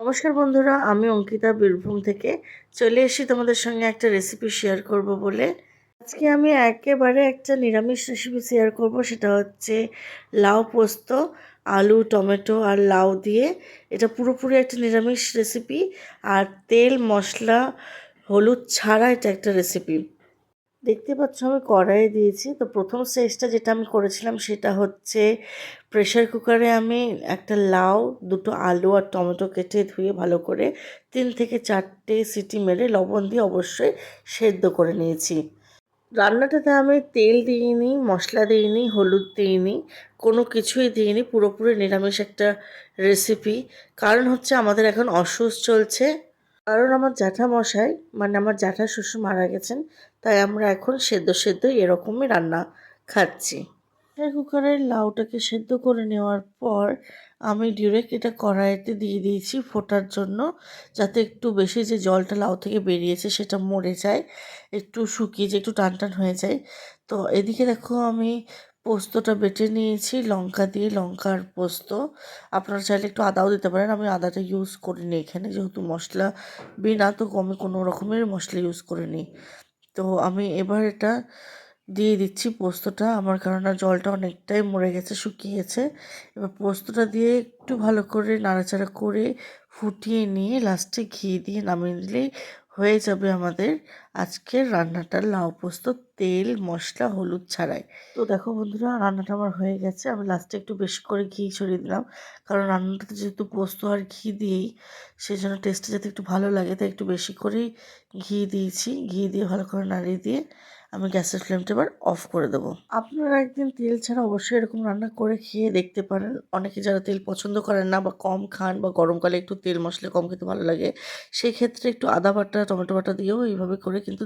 নমস্কার বন্ধুরা, আমি অঙ্কিতা বীরভূম থেকে। চলে এসেছি তোমাদের সঙ্গে একটা রেসিপি শেয়ার করব বলে। আজকে আমি একেবারে একটা নিরামিষ রেসিপি শেয়ার করব, সেটা হচ্ছে লাউ পোস্ত, আলু, টমেটো আর লাউ দিয়ে। এটা পুরোপুরি একটা নিরামিষ রেসিপি আর তেল, মশলা, হলুদ ছাড়া এটা একটা রেসিপি দেখতে পাচ্ছ আমি কড়াইয়ে দিয়েছি। তো প্রথম স্টেজটা যেটা আমি করেছিলাম সেটা হচ্ছে প্রেশার কুকারে আমি একটা লাউ, দুটো আলু আর টমেটো কেটে ধুয়ে ভালো করে তিন থেকে চারটে সিটি মেরে লবণ দিয়ে অবশ্যই সেদ্ধ করে নিয়েছি। রান্নাটাতে আমি তেল দিইনি, মশলা দিইনি, হলুদ দিইনি, কোনো কিছুই দিইনি, পুরোপুরি নিরামিষ একটা রেসিপি কারণ হচ্ছে আমাদের এখন অসুস চলছে। কারণ আমার জ্যাঠামশাই মানে আমার জ্যাঠা শ্বশুর মারা গেছেন, তাই আমরা এখন সেদ্ধ সেদ্ধ এরকমই রান্না খাচ্ছি। প্রেসার কুকারের লাউটাকে সেদ্ধ করে নেওয়ার পর আমি ডিরেক্ট এটা কড়াইতে দিয়ে দিয়েছি ফোটার জন্য, যাতে একটু বেশি যে জলটা লাউ থেকে বেরিয়েছে সেটা মরে যায়, একটু শুকিয়ে যে একটু টান টান হয়ে যায়। তো এদিকে দেখো আমি পোস্তটা বেটে নিয়েছি, লঙ্কা দিয়ে লঙ্কার পোস্ত। আপনারা চাইলে একটু আদাও দিতে পারেন, আমি আদাটা ইউজ করি করিনি এখানে, যেহেতু মশলা বিনা, তো আমি কোনো রকমের মশলা ইউজ করিনি। তো আমি এবার এটা দিয়ে দিচ্ছি পোস্তটা, আমার কারণ জলটা অনেকটাই মরে গেছে শুকিয়ে গেছে এবার পোস্তটা দিয়ে একটু ভালো করে নাড়াচাড়া করে ফুটিয়ে নিয়ে লাস্টে ঘি দিয়ে নামিয়ে দিলেই হয়ে যাবে আমাদের আজকের রান্নাটা। লাউ পোস্ত, তেল, মশলা, হলুদ ছাড়াই। তো দেখো বন্ধুরা, রান্নাটা আমার হয়ে গেছে। আমি লাস্টে একটু বেশি করে ঘি ছড়িয়ে দিলাম। কারণ রান্নাটাতে যেহেতু পোস্ত আর ঘি দিয়েই সেই জন্য টেস্টটা যাতে একটু ভালো লাগে, তাই একটু বেশি করেই ঘি দিয়েছি। ঘি দিয়ে ভালো করে নাড়িয়ে দিয়ে আমি গ্যাসের ফ্লেমটা এবার অফ করে দেবো। আপনারা একদিন তেল ছাড়া অবশ্যই এরকম রান্না করে খেয়ে দেখতে পারেন। অনেকে যারা তেল পছন্দ করেন না বা কম খান বা গরমকালে একটু তেল মশলা কম খেতে ভালো লাগে সেই ক্ষেত্রে একটু আদা বাটা, টমেটো বাটা দিয়েও এইভাবে করে কিন্তু